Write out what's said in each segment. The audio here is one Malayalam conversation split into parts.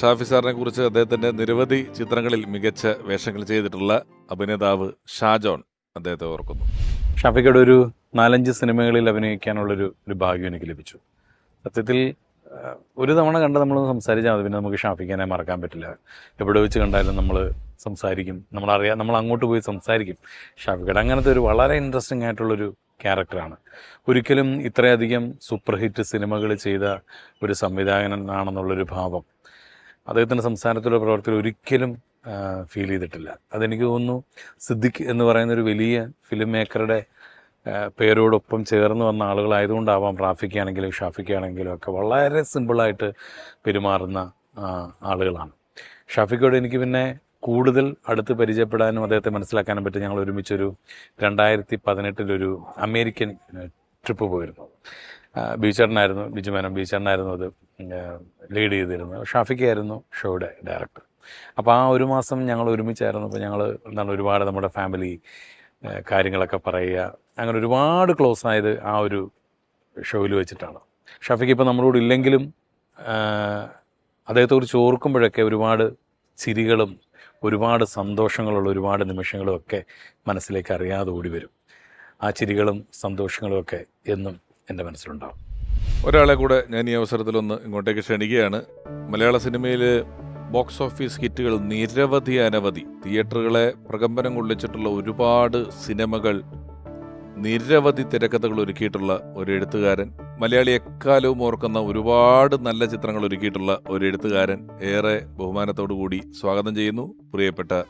ഷാഫി സാറിനെ കുറിച്ച് അദ്ദേഹത്തിന്റെ നിരവധി ചിത്രങ്ങളിൽ മികച്ച വേഷങ്ങൾ ചെയ്തിട്ടുള്ള അഭിനേതാവ് ഷാജോൺ അദ്ദേഹത്തെ ഓർക്കുന്നു. ഷാഫിക്കയുടെ ഒരു നാലഞ്ച് സിനിമകളിൽ അഭിനയിക്കാനുള്ളൊരു ഒരു ഭാഗ്യം എനിക്ക് ലഭിച്ചു. സത്യത്തിൽ ഒരു തവണ കണ്ട് നമ്മൾ സംസാരിച്ചാൽ മതി പിന്നെ നമുക്ക് ഷാഫിക്കാനെ മറക്കാൻ പറ്റില്ല. എവിടെ വെച്ച് കണ്ടാലും നമ്മൾ സംസാരിക്കും നമ്മളറിയാം നമ്മൾ അങ്ങോട്ട് പോയി സംസാരിക്കും. ഷാഫിക്കയുടെ അങ്ങനത്തെ ഒരു വളരെ ഇൻട്രസ്റ്റിംഗ് ആയിട്ടുള്ളൊരു ക്യാരക്ടറാണ് ഒരിക്കലും ഇത്രയധികം സൂപ്പർ ഹിറ്റ് സിനിമകൾ ചെയ്ത ഒരു സംവിധായകനാണെന്നുള്ളൊരു ഭാവം അദ്ദേഹത്തിന്റെ സംസ്ഥാനത്തിലുള്ള പ്രവർത്തകർ ഒരിക്കലും ഫീൽ ചെയ്തിട്ടില്ല. അതെനിക്ക് തോന്നുന്നു സിദ്ദിഖ് എന്ന് പറയുന്ന ഒരു വലിയ ഫിലിം മേക്കറുടെ പേരോടൊപ്പം ചേർന്ന് വന്ന ആളുകളായതുകൊണ്ടാവാം റാഫിക്കാണെങ്കിലും ഷാഫിക്കാണെങ്കിലും ഒക്കെ വളരെ സിമ്പിളായിട്ട് പെരുമാറുന്ന ആളുകളാണ്. ഷാഫിക്കോട് എനിക്ക് പിന്നെ കൂടുതൽ അടുത്ത് പരിചയപ്പെടാനും അദ്ദേഹത്തെ മനസ്സിലാക്കാനും പറ്റും ഞങ്ങൾ ഒരുമിച്ചൊരു രണ്ടായിരത്തി പതിനെട്ടിലൊരു അമേരിക്കൻ ട്രിപ്പ് പോയിരുന്നു. ബീച്ചേട്ടനായിരുന്നു ബിജു മേനോൻ ബീച്ചേട്ടനായിരുന്നു അത് ലീഡ് ചെയ്തിരുന്നത്. ഷാഫിക്കായിരുന്നു ഷോയുടെ ഡയറക്ടർ അപ്പോൾ ആ ഒരു മാസം ഞങ്ങൾ ഒരുമിച്ചായിരുന്നു. അപ്പോൾ ഞങ്ങൾ എന്താണ് ഒരുപാട് നമ്മുടെ ഫാമിലി കാര്യങ്ങളൊക്കെ പറയുക. അങ്ങനെ ഒരുപാട് ക്ലോസ് ആയത് ആ ഒരു ഷോയിൽ വെച്ചിട്ടാണ്. ഷാഫിക്ക് ഇപ്പോൾ നമ്മളോട് ഇല്ലെങ്കിലും അദ്ദേഹത്തെക്കുറിച്ച് ഓർക്കുമ്പോഴൊക്കെ ഒരുപാട് ചിരികളും ഒരുപാട് സന്തോഷങ്ങളുള്ള ഒരുപാട് നിമിഷങ്ങളും ഒക്കെ മനസ്സിലേക്ക് അറിയാതെ ഓടി വരും. ആ ചിരികളും സന്തോഷങ്ങളും ഒക്കെ എന്നും എന്റെ മനസ്സിലുണ്ടാവും. ഒരാളെ കൂടെ ഞാൻ ഈ അവസരത്തിലൊന്ന് ഇങ്ങോട്ടേക്ക് ക്ഷണിക്കുകയാണ്. മലയാള സിനിമയിൽ ബോക്സ് ഓഫീസ് ഹിറ്റുകൾ നിരവധി അനവധി. തിയേറ്ററുകളെ പ്രകമ്പനം കൊള്ളിച്ചിട്ടുള്ള ഒരുപാട് സിനിമകൾ നിരവധി തിരക്കഥകൾ ഒരുക്കിയിട്ടുള്ള ഒരു എഴുത്തുകാരൻ. മലയാളി എക്കാലവും ഓർക്കുന്ന ഒരുപാട് നല്ല ചിത്രങ്ങൾ ഒരുക്കിയിട്ടുള്ള ഒരു എഴുത്തുകാരൻ. ഏറെ ബഹുമാനത്തോടു കൂടി സ്വാഗതം ചെയ്യുന്നു. പ്രിയപ്പെട്ട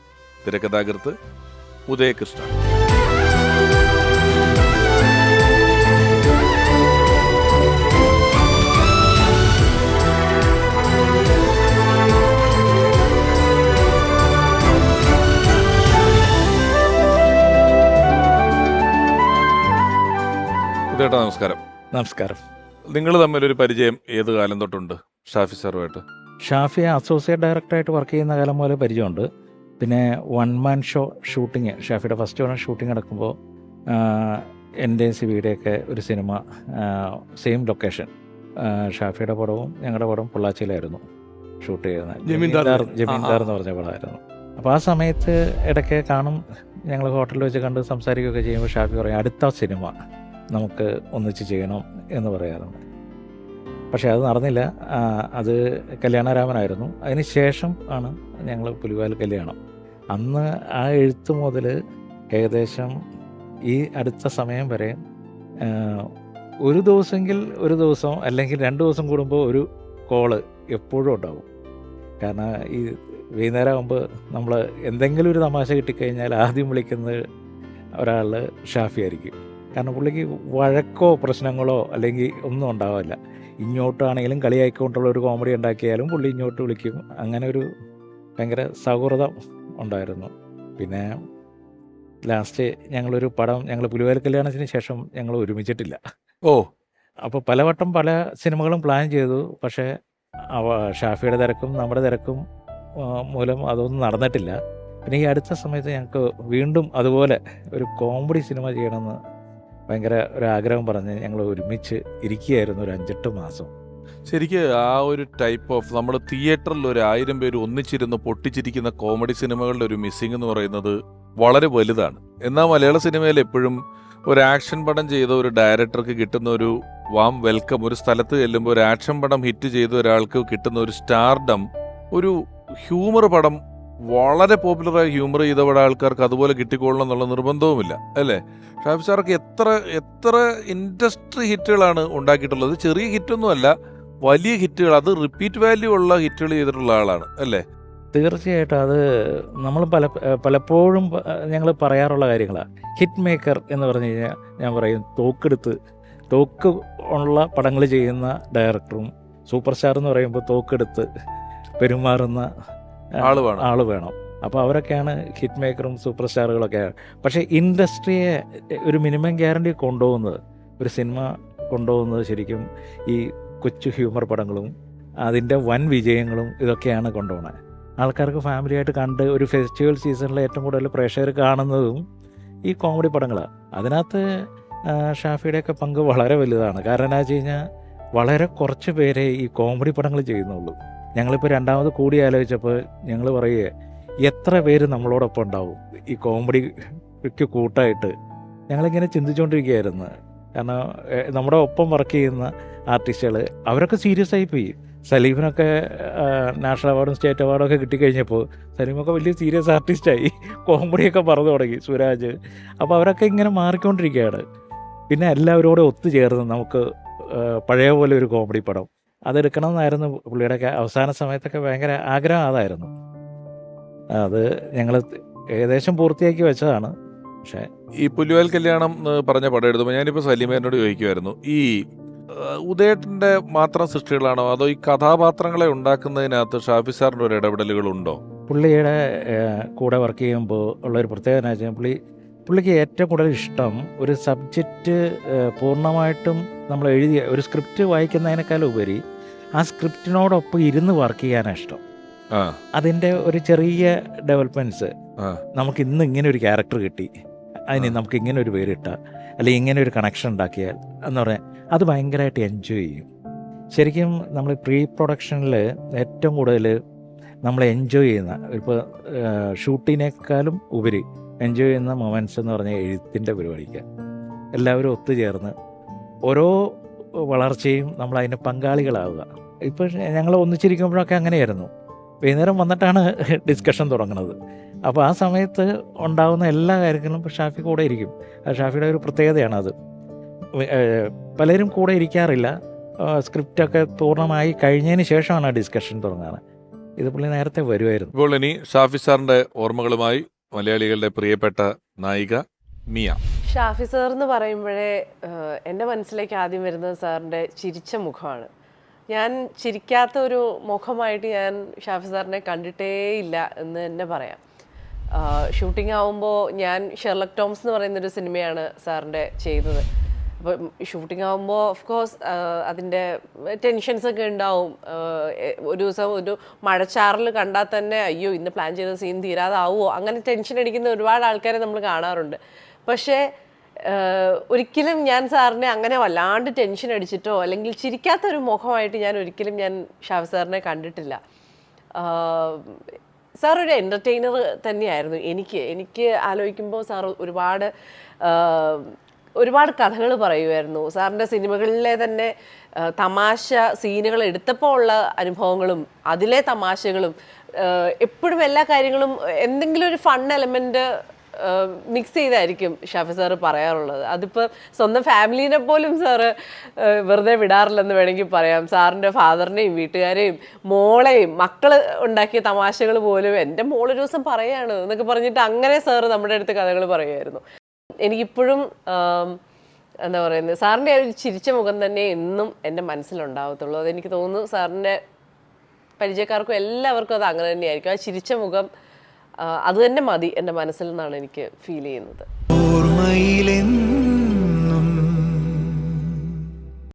തിരക്കഥാകൃത്ത് ഉദയകൃഷ്ണ ഉദയേട്ടാ നമസ്കാരം. നമസ്കാരം. നിങ്ങൾ തമ്മിൽ ഒരു പരിചയം ഏത് കാലം തൊട്ടുണ്ട്? ഷാഫി സാറുമായിട്ട്. ഷാഫി അസോസിയേറ്റ് ഡയറക്ടറായിട്ട് വർക്ക് ചെയ്യുന്ന കാലം പോലെ പരിചയമുണ്ട്. പിന്നെ വൺ മാൻ ഷോ ഷൂട്ടിങ് ഷാഫിയുടെ ഫസ്റ്റ് വൺ ഷൂട്ടിംഗ് നടക്കുമ്പോൾ എന്റെയും സിബിയുടെയൊക്കെ ഒരു സിനിമ സെയിം ലൊക്കേഷൻ. ഷാഫിയുടെ പടവും ഞങ്ങളുടെ പടവും പൊള്ളാച്ചിയിലായിരുന്നു ഷൂട്ട് ചെയ്യുന്നത്. ജമീന്ദാർ. ജമീന്ദാർ എന്ന് പറഞ്ഞ പടമായിരുന്നു. അപ്പോൾ ആ സമയത്ത് ഇടയ്ക്ക് കാണും ഞങ്ങൾ ഹോട്ടലിൽ വെച്ച് കണ്ട് സംസാരിക്കുകയൊക്കെ ചെയ്യുമ്പോൾ ഷാഫി പറയും അടുത്ത സിനിമ. നമുക്ക് ഒന്നിച്ച് ചെയ്യണം എന്ന് പറയാറുണ്ട്. പക്ഷേ അത് നടന്നില്ല. അത് കല്യാണരാമനായിരുന്നു. അതിന് ശേഷം ആണ് ഞങ്ങൾ പുലിവാൽ കല്യാണം. അന്ന് ആ എഴുത്ത് മുതൽ ഏകദേശം ഈ അടുത്ത സമയം വരെ ഒരു ദിവസമെങ്കിൽ ഒരു ദിവസം അല്ലെങ്കിൽ രണ്ട് ദിവസം കൂടുമ്പോൾ ഒരു കോൾ എപ്പോഴും ഉണ്ടാവും. കാരണം ഈ വൈകുന്നേരം ആകുമ്പോൾ നമ്മൾ എന്തെങ്കിലും ഒരു തമാശ കിട്ടിക്കഴിഞ്ഞാൽ ആദ്യം വിളിക്കുന്നത് ഒരാൾ ഷാഫി ആയിരിക്കും. കാരണം പുള്ളിക്ക് വഴക്കോ പ്രശ്നങ്ങളോ അല്ലെങ്കിൽ ഒന്നും ഉണ്ടാവില്ല. ഇങ്ങോട്ടാണെങ്കിലും കളിയായിക്കൊണ്ടുള്ള ഒരു കോമഡി ഉണ്ടാക്കിയാലും പുള്ളി ഇങ്ങോട്ട് വിളിക്കും. അങ്ങനെ ഒരു ഭയങ്കര സൗഹൃദം ഉണ്ടായിരുന്നു. പിന്നെ ലാസ്റ്റ് ഞങ്ങളൊരു പടം ഞങ്ങൾ പുലിവേൽ കല്യാണത്തിന് ശേഷം ഞങ്ങൾ ഒരുമിച്ചിട്ടില്ല. ഓ. അപ്പോൾ പലവട്ടം പല സിനിമകളും പ്ലാൻ ചെയ്തു. പക്ഷേ അവ ഷാഫിയുടെ തിരക്കും നമ്മുടെ തിരക്കും മൂലം അതൊന്നും നടന്നിട്ടില്ല. പിന്നെ ഈ അടുത്ത സമയത്ത് ഞങ്ങൾക്ക് വീണ്ടും അതുപോലെ ഒരു കോമഡി സിനിമ ചെയ്യണമെന്ന് ഭയങ്കര ഒരാഗ്രഹം പറഞ്ഞ് ഞങ്ങൾ ഒരുമിച്ച് ഇരിക്കുകയായിരുന്നു ഒരു അഞ്ചെട്ട് മാസം. ശരിക്ക് ആ ഒരു ടൈപ്പ് ഓഫ് നമ്മൾ തിയേറ്ററിൽ ഒരു ആയിരം പേര് ഒന്നിച്ചിരുന്ന് പൊട്ടിച്ചിരിക്കുന്ന കോമഡി സിനിമകളുടെ ഒരു മിസ്സിംഗ് എന്ന് പറയുന്നത് വളരെ വലുതാണ്. എന്നാൽ മലയാള സിനിമയിൽ എപ്പോഴും ഒരു ആക്ഷൻ പടം ചെയ്ത ഒരു ഡയറക്ടർക്ക് കിട്ടുന്ന ഒരു വാം വെൽക്കം ഒരു സ്ഥലത്ത് ചെല്ലുമ്പോൾ ഒരു ആക്ഷൻ പടം ഹിറ്റ് ചെയ്ത ഒരാൾക്ക് കിട്ടുന്ന ഒരു സ്റ്റാർഡം ഒരു ഹ്യൂമർ പടം വളരെ പോപ്പുലറായ ഹ്യൂമർ ചെയ്ത ആൾക്കാർക്ക് അതുപോലെ കിട്ടിക്കോളണം എന്നുള്ള നിർബന്ധവുമില്ല അല്ലേ? ഷാഫി സാർക്ക് എത്ര എത്ര ഇൻഡസ്ട്രി ഹിറ്റുകളാണ് ഉണ്ടാക്കിയിട്ടുള്ളത്. ചെറിയ ഹിറ്റൊന്നുമല്ല വലിയ ഹിറ്റുകൾ അത് റിപ്പീറ്റ് വാല്യൂ ഉള്ള ഹിറ്റുകൾ ചെയ്തിട്ടുള്ള ആളാണ് അല്ലേ? തീർച്ചയായിട്ടും അത് നമ്മൾ പല പലപ്പോഴും ഞങ്ങൾ പറയാറുള്ള കാര്യങ്ങളാണ് ഹിറ്റ് മേക്കർ എന്ന് പറഞ്ഞു കഴിഞ്ഞാൽ ഞാൻ പറയും തോക്കെടുത്ത് തോക്ക് ഉള്ള പടങ്ങൾ ചെയ്യുന്ന ഡയറക്ടറും സൂപ്പർ സ്റ്റാർ എന്ന് പറയുമ്പോൾ തോക്കെടുത്ത് പെരുമാറുന്ന ആൾ വേണം. അപ്പോൾ അവരൊക്കെയാണ് ഹിറ്റ് മേക്കറും സൂപ്പർ സ്റ്റാറുകളൊക്കെ പക്ഷേ ഇൻഡസ്ട്രിയെ ഒരു മിനിമം ഗ്യാരണ്ടി കൊണ്ടുപോകുന്നത് ഒരു സിനിമ കൊണ്ടുപോകുന്നത് ശരിക്കും ഈ കൊച്ചു ഹ്യൂമർ പടങ്ങളും അതിന്റെ വൻ വിജയങ്ങളും ഇതൊക്കെയാണ് കൊണ്ടുപോകുന്നത്. ആൾക്കാർക്ക് ഫാമിലിയായിട്ട് കണ്ട് ഒരു ഫെസ്റ്റിവൽ സീസണിൽ ഏറ്റവും കൂടുതൽ പ്രേക്ഷകർ കാണുന്നതും ഈ കോമഡി പടങ്ങളാണ് അതിനകത്ത് ഷാഫിയുടെ ഷാഫിയുടെയൊക്കെ പങ്ക് വളരെ വലുതാണ്. കാരണം എന്നാ വെച്ച് കഴിഞ്ഞാൽ വളരെ കുറച്ച് പേരെ ഈ കോമഡി പടങ്ങൾ ചെയ്യുന്നുള്ളൂ. ഞങ്ങളിപ്പോൾ രണ്ടാമത് കൂടി ആലോചിച്ചപ്പോൾ ഞങ്ങൾ പറയുക എത്ര പേര് നമ്മളോടൊപ്പം ഉണ്ടാവും? ഈ കോമഡിക്ക് കൂട്ടായിട്ട്. ഞങ്ങളിങ്ങനെ ചിന്തിച്ചുകൊണ്ടിരിക്കുകയായിരുന്നു കാരണം നമ്മുടെ ഒപ്പം വർക്ക് ചെയ്യുന്ന ആർട്ടിസ്റ്റുകൾ അവരൊക്കെ സീരിയസ് ആയി പോയി സലീമിനൊക്കെ നാഷണൽ അവാർഡും സ്റ്റേറ്റ് അവാർഡും ഒക്കെ കിട്ടിക്കഴിഞ്ഞപ്പോൾ സലീമൊക്കെ വലിയ സീരിയസ് ആർട്ടിസ്റ്റായി കോമഡിയൊക്കെ പറഞ്ഞു തുടങ്ങി സുരാജ്. അപ്പോൾ അവരൊക്കെ ഇങ്ങനെ മാറിക്കൊണ്ടിരിക്കുകയാണ്. പിന്നെ എല്ലാവരോടും ഒത്തുചേർന്ന് നമുക്ക് പഴയ പോലെ ഒരു കോമഡി പടം അതെടുക്കണം എന്നായിരുന്നു പുള്ളിയുടെയൊക്കെ അവസാന സമയത്തൊക്കെ ഭയങ്കര ആഗ്രഹം അതായിരുന്നു. അത് ഞങ്ങൾ ഏകദേശം പൂർത്തിയാക്കി വെച്ചതാണ്. പക്ഷേ ഈ പുല്ലുവാൽ കല്യാണം എന്ന് പറഞ്ഞ പടം എടുത്തപ്പോൾ ഞാനിപ്പോൾ സലീമേനോട് ചോദിക്കുമായിരുന്നു ഈ ആ, മാത്രം സൃഷ്ടികളാണോ അതോ ഈ കഥാപാത്രങ്ങളെ ഉണ്ടാക്കുന്നതിനകത്ത് ഷാഫി സാറിന്റെ ഒരു ഇടപെടലുകളുണ്ടോ? പുള്ളിയുടെ കൂടെ വർക്ക് ചെയ്യുമ്പോൾ ഉള്ളൊരു പ്രത്യേകത എന്ന് വെച്ചാൽ പുള്ളി പുള്ളിക്ക് ഏറ്റവും കൂടുതൽ ഇഷ്ടം ഒരു സബ്ജക്റ്റ് പൂർണമായിട്ടും നമ്മൾ എഴുതിയ ഒരു സ്ക്രിപ്റ്റ് വായിക്കുന്നതിനേക്കാൾ ഉപരി ആ സ്ക്രിപ്റ്റിനോടൊപ്പം ഇരുന്ന് വർക്ക് ചെയ്യാനാണ് ഇഷ്ടം. ആ. അതിന്റെ ഒരു ചെറിയ ഡെവലപ്മെന്റ്സ് നമുക്ക് ഇന്ന് ഇങ്ങനെ ഒരു ക്യാരക്ടർ കിട്ടി. അതിന് നമുക്ക് ഇങ്ങനെ ഒരു പേരിട്ട അല്ലെങ്കിൽ ഇങ്ങനെ ഒരു കണക്ഷൻ ഉണ്ടാക്കിയാൽ എന്ന് പറയാൻ അത് ഭയങ്കരമായിട്ട് എൻജോയ് ചെയ്യും. ശരിക്കും നമ്മൾ പ്രീ പ്രൊഡക്ഷനിൽ ഏറ്റവും കൂടുതൽ നമ്മൾ എൻജോയ് ചെയ്യുന്ന ഇപ്പോൾ ഷൂട്ടിനേക്കാളും ഉപരി എൻജോയ് ചെയ്യുന്ന മൊമെന്റ്സ് എന്ന് പറഞ്ഞാൽ എഴുത്തിന്റെ പരിപാടിക്ക്. എല്ലാവരും ഒത്തുചേർന്ന് ഓരോ വളർച്ചയും നമ്മൾ അതിന് പങ്കാളികളാവുക. ഇപ്പോൾ ഞങ്ങൾ ഒന്നിച്ചിരിക്കുമ്പോഴൊക്കെ അങ്ങനെയായിരുന്നു. വൈകുന്നേരം വന്നിട്ടാണ് ഡിസ്കഷൻ തുടങ്ങുന്നത്. അപ്പോൾ ആ സമയത്ത് ഉണ്ടാകുന്ന എല്ലാ കാര്യങ്ങളും ഷാഫി കൂടെ ഇരിക്കും. അത് ഷാഫിയുടെ ഒരു പ്രത്യേകതയാണത്. പലരും കൂടെ ഇരിക്കാറില്ല. സ്ക്രിപ്റ്റൊക്കെ പൂർണമായി കഴിഞ്ഞതിന് ശേഷമാണ് ഡിസ്കഷൻ തുടങ്ങുന്നത്. ഇത് പുള്ളി നേരത്തെ വരുമായിരുന്നു. ഇപ്പോൾ ഇനി ഷാഫി സാറിന്റെ ഓർമ്മകളുമായി മലയാളികളുടെ പ്രിയപ്പെട്ട നായിക മിയ. ഷാഫി സാർ എന്ന് പറയുമ്പോഴേ എന്റെ മനസ്സിലേക്ക് ആദ്യം വരുന്നത് സാറിന്റെ ചിരിച്ച മുഖമാണ്. ഞാൻ ചിരിക്കാത്ത ഒരു മുഖമായിട്ട് ഞാൻ ഷാഫി സാറിനെ കണ്ടിട്ടേയില്ല എന്ന് തന്നെ പറയാം. ഷൂട്ടിംഗ് ആവുമ്പോൾ ഞാൻ ഷെർലക് ടോംസ് എന്ന് പറയുന്നൊരു സിനിമയാണ് സാറിന്റെ ചെയ്തത്. അപ്പം ഷൂട്ടിംഗ് ആകുമ്പോൾ ഓഫ് കോഴ്സ് അതിന്റെ ടെൻഷൻസ് ഒക്കെ ഉണ്ടാവും. ഒരു ദിവസം ഒരു മഴച്ചാറിൽ കണ്ടാൽ തന്നെ അയ്യോ ഇന്ന് പ്ലാൻ ചെയ്ത സീൻ തീരാതാവോ? അങ്ങനെ ടെൻഷൻ അടിക്കുന്ന ഒരുപാട് ആൾക്കാരെ നമ്മൾ കാണാറുണ്ട്. പക്ഷേ ഒരിക്കലും ഞാൻ സാറിനെ അങ്ങനെ വല്ലാണ്ട് ടെൻഷൻ അടിച്ചിട്ടോ അല്ലെങ്കിൽ ചിരിക്കാത്ത ഒരു മുഖമായിട്ട് ഞാൻ ഒരിക്കലും ഞാൻ ഷാഫ് സാറിനെ കണ്ടിട്ടില്ല. സാർ ഒരു എന്റർടൈനർ തന്നെയായിരുന്നു എനിക്ക്. എനിക്ക് ആലോചിക്കുമ്പോൾ സാർ ഒരുപാട് ഒരുപാട് കഥകൾ പറയുമായിരുന്നു. സാറിന്റെ സിനിമകളിലെ തന്നെ തമാശ സീനുകൾ എടുത്തപ്പോൾ ഉള്ള അനുഭവങ്ങളും അതിലെ തമാശകളും എപ്പോഴും എല്ലാ കാര്യങ്ങളും എന്തെങ്കിലും ഒരു ഫൺ എലമെന്റ് മിക്സ് ചെയ്തായിരിക്കും ഷാഫി സാറ് പറയാറുള്ളത്. അതിപ്പോൾ സ്വന്തം ഫാമിലീനെ പോലും സാറ് വെറുതെ വിടാറില്ലെന്ന് വേണമെങ്കിൽ പറയാം. സാറിന്റെ ഫാദറിനെയും വീട്ടുകാരെയും മോളെയും മക്കൾ ഉണ്ടാക്കിയ തമാശകൾ പോലും എന്റെ മോളൊരു ദിവസം പറയാണ് എന്നൊക്കെ പറഞ്ഞിട്ട് അങ്ങനെ സാറ് നമ്മുടെ അടുത്ത് കഥകൾ പറയുമായിരുന്നു. എനിക്കിപ്പോഴും എന്താ പറയുന്നത് സാറിന്റെ ഒരു ചിരിച്ച മുഖം തന്നെ എന്നും എന്റെ മനസ്സിലുണ്ടാവത്തുള്ളൂ. അതെനിക്ക് തോന്നുന്നു സാറിന്റെ പരിചയക്കാർക്കും എല്ലാവർക്കും അത് അങ്ങനെ തന്നെയായിരിക്കും. ആ ചിരിച്ച മുഖം അത് തന്നെ മതി എന്റെ മനസ്സിൽ നിന്നാണ് എനിക്ക് ഫീൽ ചെയ്യുന്നത്. ഓർമ്മയിലെന്നും